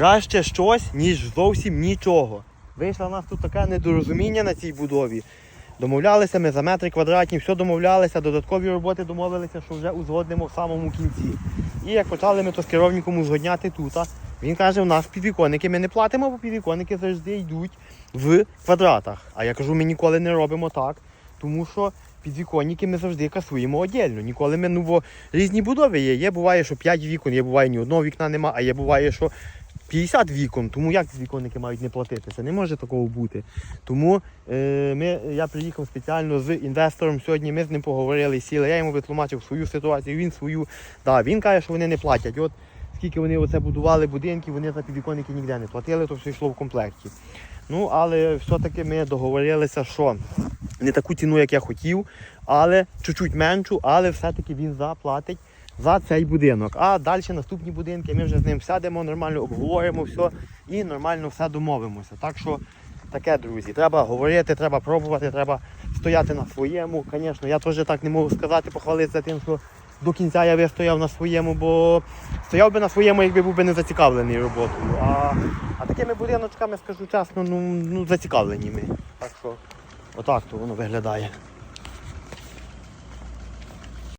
Краще щось, ніж зовсім нічого. Вийшло у нас тут таке недорозуміння на цій будові. Домовлялися ми за метри квадратні, все домовлялися, додаткові роботи домовилися, що вже узгоднимо в самому кінці. І як почали ми то з керівником узгодняти тут, він каже, у нас підвіконники ми не платимо, бо підвіконники завжди йдуть в квадратах. А я кажу, ми ніколи не робимо так, тому що підвіконники ми завжди касуємо отдельно. Ніколи ми, ну бо різні будови є. Є буває, що 5 вікон, є буває ні одного вікна нема, а є буває, що 50 вікон. Тому як віконники мають не платити? Це не може такого бути. Тому е, ми, я приїхав спеціально з інвестором сьогодні. Ми з ним поговорили, сіли. Я йому витлумачив свою ситуацію, він свою. Да, він каже, що вони не платять. От скільки вони оце будували будинки, вони за підвіконники ніде не платили, то все йшло в комплекті. Ну, але все-таки ми договорилися, що не таку ціну, як я хотів, але чуть-чуть меншу, але все-таки він заплатить за цей будинок. А далі наступні будинки ми вже з ним сядемо, нормально обговоримо все і нормально все домовимося. Так що таке, друзі, треба говорити, треба пробувати, треба стояти на своєму. Звісно, я теж так не можу сказати, похвалитися тим, що до кінця я вистояв на своєму, бо стояв би на своєму, якби був би не зацікавлений роботою. А, а такими будиночками, скажу чесно, ну, ну зацікавлені ми. Так що отак то воно виглядає.